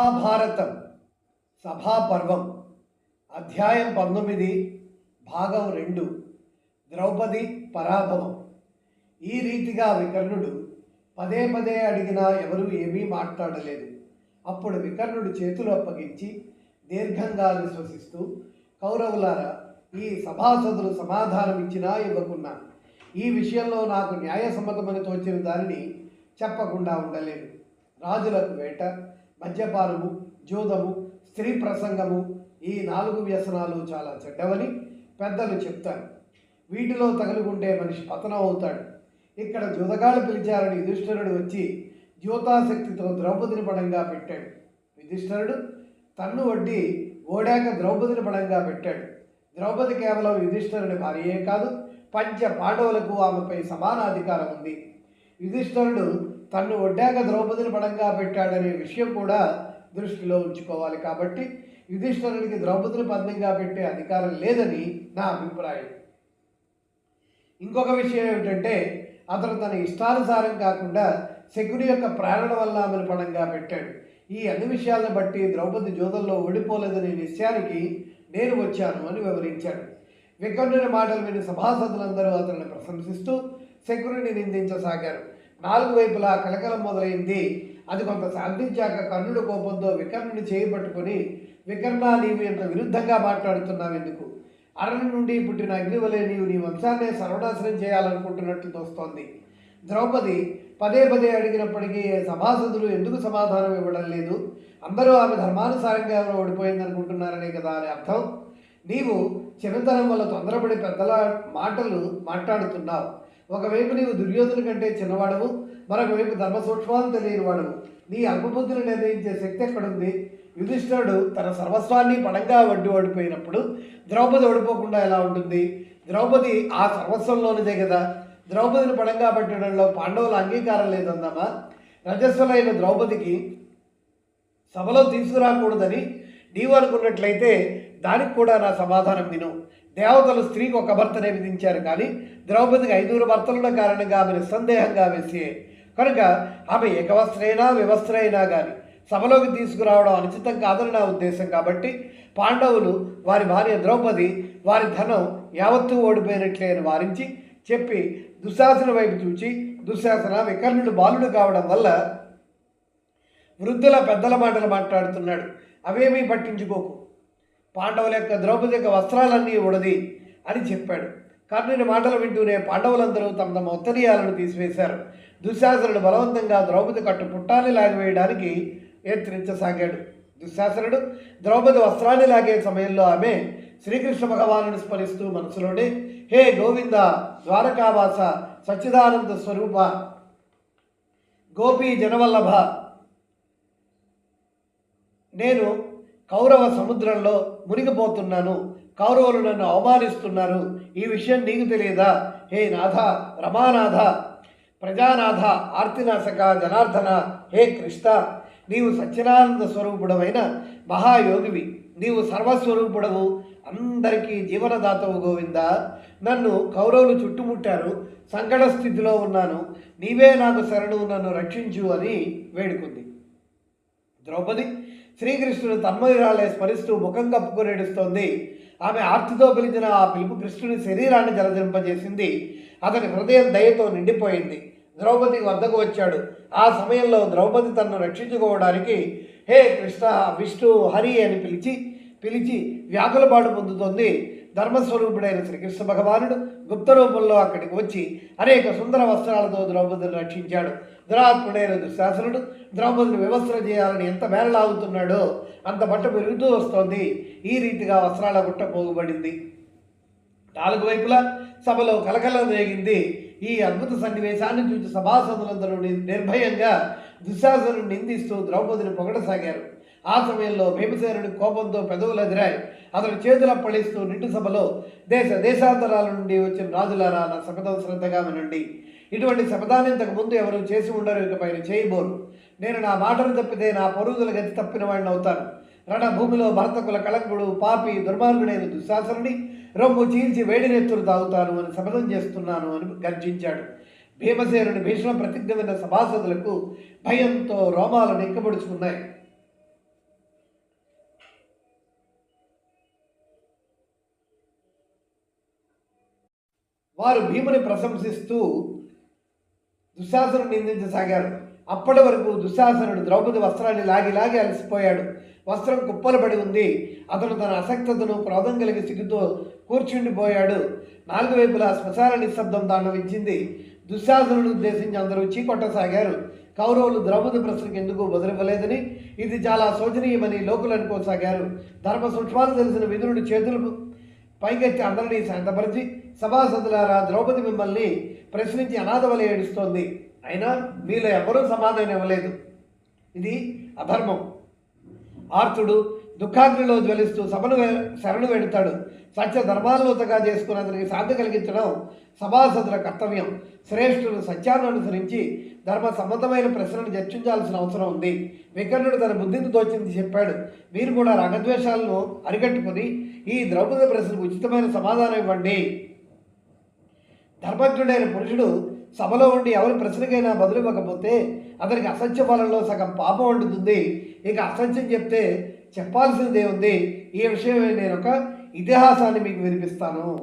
మహాభారతం సభాపర్వం అధ్యాయం పంతొమ్మిది భాగం రెండు ద్రౌపది పరాభవం. ఈ రీతిగా వికర్ణుడు పదే పదే అడిగినా ఎవరూ ఏమీ మాట్లాడలేదు. అప్పుడు వికర్ణుడు చేతులు అప్పగించి దీర్ఘంగా విశ్వసిస్తూ కౌరవులారా ఈ సభాసదులు సమాధానం ఇచ్చినా ఇవ్వకున్నా ఈ విషయంలో నాకు న్యాయ సమ్మతమని తోచిన దానిని చెప్పకుండా ఉండలేదు రాజులకు వేట మద్యపానము జూదము స్త్రీ ప్రసంగము ఈ నాలుగు వ్యసనాలు చాలా చెడ్డవని పెద్దలు చెప్తారు. వీటిలో తగులుకుంటే మనిషి పతనం అవుతాడు ఇక్కడ జూదగాళ్ళు పిలిచారని యుధిష్ఠరుడు వచ్చి జ్యోతాశక్తితో ద్రౌపదిని పడంగా పెట్టాడు. యుధిష్ఠరుడు తన్ను వడ్డి ఓడాక ద్రౌపదిని పడంగా పెట్టాడు. ద్రౌపది కేవలం యుధిష్ఠిరుడి భార్యే కాదు పంచ పాండవులకు ఆమెపై సమాన అధికారం ఉంది. యుధిష్ఠరుడు తన్ను ఒడ్డాక ద్రౌపదిని పడంగా పెట్టాడనే విషయం కూడా దృష్టిలో ఉంచుకోవాలి కాబట్టి యుధిష్ఠరుడికి ద్రౌపదిని పద్మంగా పెట్టే అధికారం లేదని నా అభిప్రాయం. ఇంకొక విషయం ఏమిటంటే అతను తన ఇష్టానుసారం కాకుండా శకుని యొక్క ప్రేరణ వల్ల ఆమెను పడంగా పెట్టాడు. ఈ అన్ని విషయాలను బట్టి ద్రౌపది జోదల్లో ఓడిపోలేదనే నిశ్చయానికి నేను వచ్చాను అని వివరించాడు. వికర్ణుని మాటలు విని సభాసదులందరూ అతన్ని ప్రశంసిస్తూ శకుని నిందించసాగారు. నాలుగు వైపులా కలకలం మొదలైంది. అది కొంత శాంతించాక కర్ణుడు కోపంతో వికర్ణుని చేయబట్టుకుని వికర్ణ నీవు ఇంత విరుద్ధంగా మాట్లాడుతున్నావు ఎందుకు? అరణి నుండి పుట్టిన అగ్నివలే నీవు నీ వంశాన్నే సర్వనాశనం చేయాలనుకుంటున్నట్టు తోస్తోంది. ద్రౌపది పదే పదే అడిగినప్పటికీ సభాసదులు ఎందుకు సమాధానం ఇవ్వడం లేదు? అందరూ ఆమె ధర్మానుసారంగా ఎవరో ఓడిపోయింది అనుకుంటున్నారనే కదా అని అర్థం? నీవు చిన్నతనం వల్ల తొందరపడి పెద్దల మాటలు మాట్లాడుతున్నావు. ఒకవైపు నీవు దుర్యోధను కంటే చిన్నవాడవు మరొక వైపు ధర్మ సూక్ష్మాలు తెలియని వాడవు నీ అల్పబుద్ధిని నిర్ణయించే శక్తి ఎక్కడుంది? యుధిష్ఠుడు తన సర్వస్వాన్ని పడంగా వడ్డీ ఓడిపోయినప్పుడు ద్రౌపది ఓడిపోకుండా ఎలా ఉంటుంది? ద్రౌపది ఆ సర్వస్వంలోనిదే కదా. ద్రౌపదిని పడంగా పెట్టడంలో పాండవుల అంగీకారం లేదందామా? రజస్వలైన ద్రౌపదికి సభలో తీసుకురాకూడదని నీవు అనుకున్నట్లయితే దానికి కూడా నా సమాధానం విను. దేవతలు స్త్రీకి ఒక భర్తనే విధించారు కానీ ద్రౌపదికి ఐదుగురు భర్తలున్న కారణంగా ఆమె సందేహంగా వేసే. కనుక ఆమె ఏకవస్త్రైనా వివస్త్రైనా కానీ సభలోకి తీసుకురావడం అనుచితం కాదని నా ఉద్దేశం కాబట్టి పాండవులు వారి భార్య ద్రౌపది వారి ధనం యావత్తూ ఓడిపోయినట్లే అని వారించి చెప్పి దుశ్శాసన వైపు చూచి దుశ్శాసన వికర్ణుడు బాలుడు కావడం వల్ల వృద్ధుల పెద్దల మాటలు మాట్లాడుతున్నాడు. అవేమీ పట్టించుకోకు. పాండవుల యొక్క ద్రౌపది యొక్క వస్త్రాలన్నీ ఉడది అని చెప్పాడు. కర్ణుని మాటలు వింటూనే పాండవులందరూ తమ తమ ఉత్తరీయాలను తీసివేశారు. దుశ్శాసనుడు బలవంతంగా ద్రౌపది కట్టు పుట్టాన్ని లాగివేయడానికి యత్నించసాగాడు. దుశ్శాసనుడు ద్రౌపది వస్త్రాన్ని లాగే సమయంలో ఆమె శ్రీకృష్ణ భగవానుని స్మరిస్తూ మనసులోనే హే గోవింద ద్వారకావాస సచ్చిదానంద స్వరూప గోపీ జనవల్లభ నేను కౌరవ సముద్రంలో మునిగిపోతున్నాను. కౌరవులు నన్ను అవమానిస్తున్నారు. ఈ విషయం నీకు తెలియదా? హే నాథ రమానాథ ప్రజానాథ ఆర్తినాశక జనార్దన హే కృష్ణ నీవు సత్యనానంద స్వరూపుడమైన మహాయోగివి. నీవు సర్వస్వరూపుడవు. అందరికీ జీవనదాతవు గోవింద. నన్ను కౌరవులు చుట్టుముట్టారు. సంకట స్థితిలో ఉన్నాను. నీవే నాకు శరణు నన్ను రక్షించు అని వేడుకుంది. ద్రౌపది శ్రీకృష్ణుడు తన్మయురాలే స్మరిస్తూ ముఖం కప్పుకొని ఆమె ఆర్తితో పిలిచిన ఆ పిలుపు కృష్ణుని శరీరాన్ని జలజంపజేసింది అతని హృదయం దయతో నిండిపోయింది. ద్రౌపది వద్దకు వచ్చాడు. ఆ సమయంలో ద్రౌపది తనను రక్షించుకోవడానికి హే కృష్ణ విష్ణు హరి అని పిలిచి పిలిచి వ్యాకులపాటు పొందుతోంది. ధర్మస్వరూపుడైన శ్రీకృష్ణ భగవానుడు గుప్త రూపంలో అక్కడికి వచ్చి అనేక సుందర వస్త్రాలతో ద్రౌపదిని రక్షించాడు. దురాత్ముడైన దుశాసనుడు ద్రౌపదిని వివస్త్ర చేయాలని ఎంత మేళలాగుతున్నాడో అంత బట్ట పెరుగుతూ వస్తోంది. ఈ రీతిగా వస్త్రాల గుట్ట పోగుబడింది. నాలుగు వైపులా సభలో కలకలం రేగింది. ఈ అద్భుత సన్నివేశాన్ని చూసి సభాసదులందరూ నిర్భయంగా దుశ్శాసను నిందిస్తూ ద్రౌపదిని పొగడసాగారు. ఆ సమయంలో భీమసేనుడి కోపంతో పెదవులు ఎదిరాయి అతను చేతుల పళిస్తూ నిండు సభలో దేశ దేశాంతరాల నుండి వచ్చిన రాజులారా నా శపథం శ్రద్ధగా వినండి. ఇటువంటి శపథాన్ని ఇంతకు ముందు ఎవరు చేసి ఉండరు ఇకపైన చేయబోరు నేను నా మాటను తప్పితే నా పొరుగుదల గతి తప్పిన వాడిని అవుతాను. రణభూమిలో భర్తకుల కళంకుడు పాపి దుర్మార్గుడైన దుశ్శాసనుడి రొమ్ము చీల్చి వేడినెత్తులు తాగుతాను అని శపథం చేస్తున్నాను అని గర్జించాడు. భీమసేనుడి భీష్మ ప్రతిజ్ఞ విన్న సభాసదులకు భయంతో రోమాలు నెక్కబడుచుకున్నాయి. వారు భీముని ప్రశంసిస్తూ దుశ్శాసను నిందించసాగారు. అప్పటి వరకు దుశ్శాసనుడు ద్రౌపది వస్త్రాన్ని లాగి లాగి అలసిపోయాడు. వస్త్రం కుప్పలు పడి ఉంది. అతను తన అసక్తతను క్రోధం కలిగి సిగ్గుతో కూర్చుండిపోయాడు. నాలుగు వైపులా శ్మశాన నిశ్శబ్దం దాండవించింది దుశ్శాసనుడు ఉద్దేశించి అందరూ చీకొట్టసాగారు. కౌరవులు ద్రౌపది ప్రశ్నకు ఎందుకు బదులివ్వలేదని ఇది చాలా శోచనీయమని లోకులు అనుకోసాగారు. ధర్మ సూక్ష్మాలు తెలిసిన విదురుడు చేతులు పైకెత్తి అందరినీ శాంతపరిచి సభాసదులారా ద్రౌపది మిమ్మల్ని ప్రశ్నించి అనాథ వలె ఏడుస్తోంది. అయినా మీలో ఎవరూ సమాధానం ఇవ్వలేదు. ఇది అధర్మం. ఆర్తుడు దుఃఖాగ్నిలో జ్వలిస్తూ సభను శరణు వెడుతాడు. సత్య ధర్మాలోతగా చేసుకుని అతనికి శాంతి కలిగించడం సభాసదుల కర్తవ్యం. శ్రేష్ఠుడు సత్యాన్ని అనుసరించి ధర్మ సమ్మతమైన ప్రశ్నను చర్చించాల్సిన అవసరం ఉంది. వికర్ణుడు తన బుద్ధిని దోచింది చెప్పాడు. మీరు కూడా రాగద్వేషాలను అరికట్టుకుని ఈ ద్రౌపది ప్రశ్నకు ఉచితమైన సమాధానం ఇవ్వండి. ధర్మజ్ఞుడైన పురుషుడు సభలో ఉండి ఎవరి ప్రశ్నకైనా బదులివ్వకపోతే అతనికి అసత్య ఫలంలో సగం పాపం వండుతుంది. ఇక అసత్యం చెప్తే చెప్పాల్సిందే ఉంది. ఈ విషయమే నేను ఒక ఇతిహాసాన్ని మీకు వినిపిస్తాను.